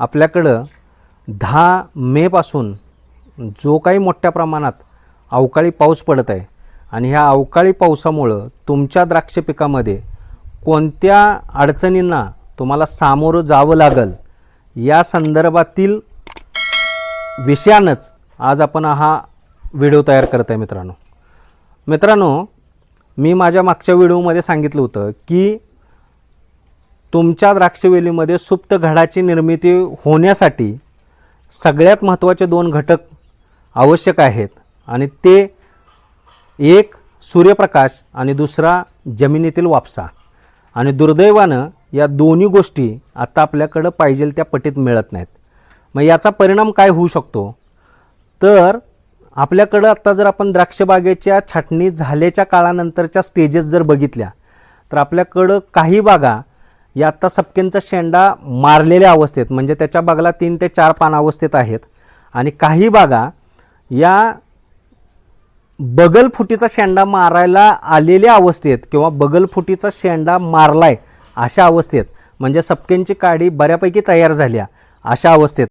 आपल्याकडं दहा मेपासून जो काही मोठ्या प्रमाणात अवकाळी पाऊस पडत आहे आणि ह्या अवकाळी पावसामुळं तुमच्या द्राक्ष पिकामध्ये कोणत्या अडचणींना तुम्हाला सामोरं जावं लागल या संदर्भातील विषयानंच आज आपण हा व्हिडिओ तयार करत आहे मित्रांनो. मित्रांनो मी माझ्या मागच्या व्हिडिओमध्ये सांगितलं होतं की तुमच्या द्राक्षवेलीमध्ये सुप्त घडाची निर्मिती होण्यासाठी सगळ्यात महत्त्वाचे दोन घटक आवश्यक आहेत आणि ते एक सूर्यप्रकाश आणि दुसरा जमिनीतील वापसा. आणि दुर्दैवानं या दोन्ही गोष्टी आता आपल्याकडं पाहिजे त्या पटीत मिळत नाहीत. मग याचा परिणाम काय होऊ शकतो? तर आपल्याकडं आत्ता जर आपण द्राक्षबागेच्या छाटणी झाल्याच्या काळानंतरच्या स्टेजेस जर बघितल्या तर आपल्याकडं काही बागा या आत्ता सपकेंचा शेंडा मारलेल्या अवस्थेत म्हणजे त्याच्या बागला तीन ते चार पान अवस्थेत आहेत. आणि काही बागा या बगलफुटीचा शेंडा मारायला आलेल्या अवस्थेत किंवा बगलफुटीचा शेंडा मारलाय अशा अवस्थेत म्हणजे सपकेंची काडी बऱ्यापैकी तयार झाल्या अशा अवस्थेत.